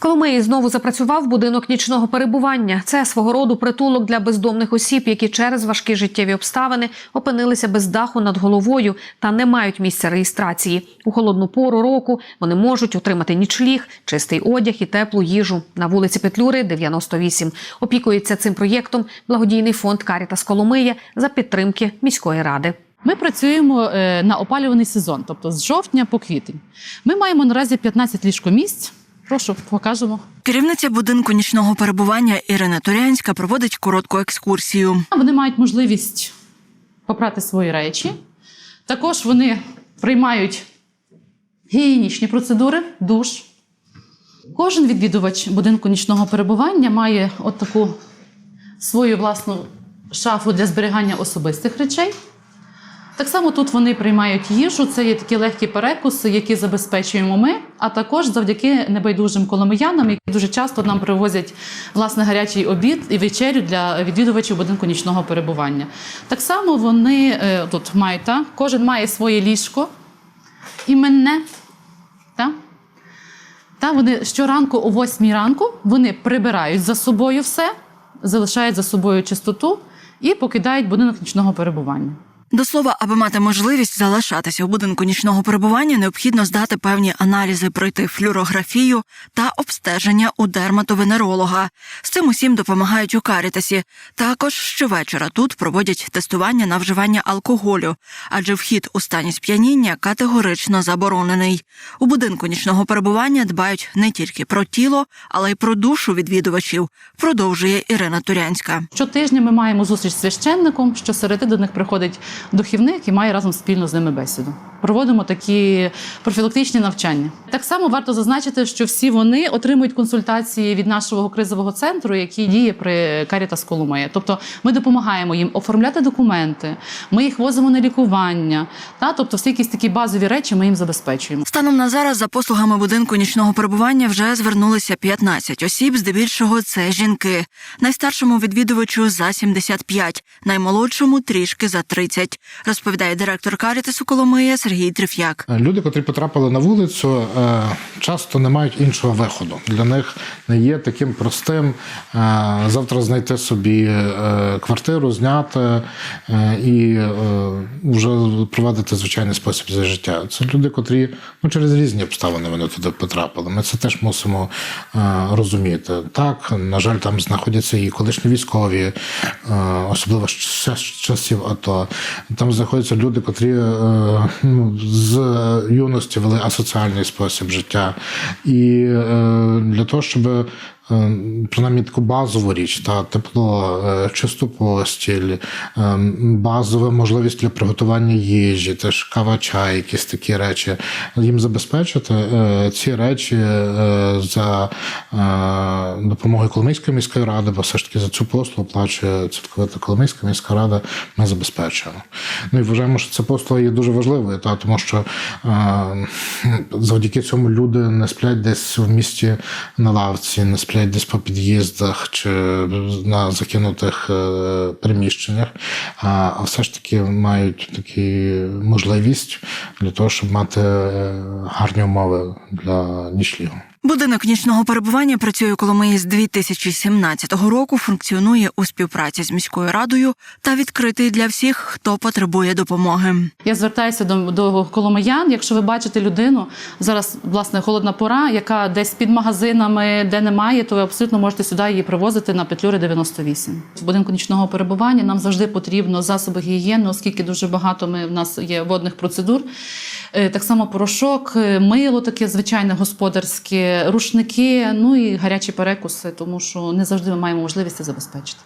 Коломиї знову запрацював будинок нічного перебування. Це свого роду притулок для бездомних осіб, які через важкі життєві обставини опинилися без даху над головою та не мають місця реєстрації. У холодну пору року вони можуть отримати нічліг, чистий одяг і теплу їжу. На вулиці Петлюри, 98. Опікується цим проєктом благодійний фонд Карітас Коломиї за підтримки міської ради. Ми працюємо е, на опалюваний сезон, тобто з жовтня по квітень. Ми маємо наразі 15 ліжкомісць. Прошу, покажемо. Керівниця будинку нічного перебування Ірина Турянська проводить коротку екскурсію. Вони мають можливість попрати свої речі. Також вони приймають гігієнічні процедури, душ. Кожен відвідувач будинку нічного перебування має от таку свою власну шафу для зберігання особистих речей. Так само тут вони приймають їжу, це є такі легкі перекуси, які забезпечуємо ми, а також завдяки небайдужим коломиянам, які дуже часто нам привозять власне гарячий обід і вечерю для відвідувачів будинку нічного перебування. Так само вони е, тут мають, та, кожен має своє ліжко іменне. Та? Та вони щоранку о 8 ранку вони прибирають за собою все, залишають за собою чистоту і покидають будинок нічного перебування. До слова, аби мати можливість залишатися у будинку нічного перебування, необхідно здати певні аналізи, пройти флюорографію та обстеження у дерматовенеролога. З цим усім допомагають у Карітасі. Також щовечора тут проводять тестування на вживання алкоголю, адже вхід у стані сп'яніння категорично заборонений. У будинку нічного перебування дбають не тільки про тіло, але й про душу відвідувачів. Продовжує Ірина Турянська. Щотижня ми маємо зустріч з священником, щосереди до них приходить духівник і має разом спільно з ними бесіду. Проводимо такі профілактичні навчання. Так само варто зазначити, що всі вони отримують консультації від нашого кризового центру, який діє при Карітас Коломия. Тобто ми допомагаємо їм оформляти документи, ми їх возимо на лікування. Та тобто, всі якісь такі базові речі ми їм забезпечуємо. Станом на зараз за послугами будинку нічного перебування вже звернулися 15 осіб. Здебільшого це жінки. Найстаршому відвідувачу за 75, наймолодшому трішки за 30, розповідає директор Карітасу Коломия Сергій Триф'як. Люди, котрі потрапили на вулицю, е, часто не мають іншого виходу. Для них не є таким простим е, завтра знайти собі е, квартиру, зняти е, і е, вже провадити звичайний спосіб за життя. Це люди, котрі ну, через різні обставини вони туди потрапили. Ми це теж мусимо е, розуміти. Так, на жаль, там знаходяться і колишні військові, е, особливо з часів АТО. Там знаходяться люди, котрі е, ну, з юності вели асоціальний спосіб життя. І е, для того, щоб принаймні таку базову річ, та тепло, е, чисту постіль, е, базова можливість для приготування їжі, теж кава, чай, якісь такі речі. Їм забезпечити е, ці речі е, за е, допомогою Коломийської міської ради, бо все ж таки за цю послугу оплачує цілковито Коломийська міська рада. Ми забезпечуємо. Ну і вважаємо, що ця послуга є дуже важливою, та тому що е, завдяки цьому люди не сплять десь в місті на лавці, не сплять десь по під'їздах чи на закинутих е, приміщеннях, а, а все ж таки мають такі можливість для того, щоб мати е, гарні умови для нічлігу. Будинок нічного перебування працює у Коломиї з 2017 року. Функціонує у співпраці з міською радою та відкритий для всіх, хто потребує допомоги. Я звертаюся до, до коломиян. Якщо ви бачите людину, зараз власне холодна пора, яка десь під магазинами, де немає, то ви абсолютно можете сюди її привозити на Петлюри 98. В будинку нічного перебування нам завжди потрібно засоби гігієни, оскільки дуже багато ми в нас є водних процедур. Е, Так само порошок, е, мило таке звичайне господарське, рушники, ну і гарячі перекуси, тому що не завжди ми маємо можливість це забезпечити.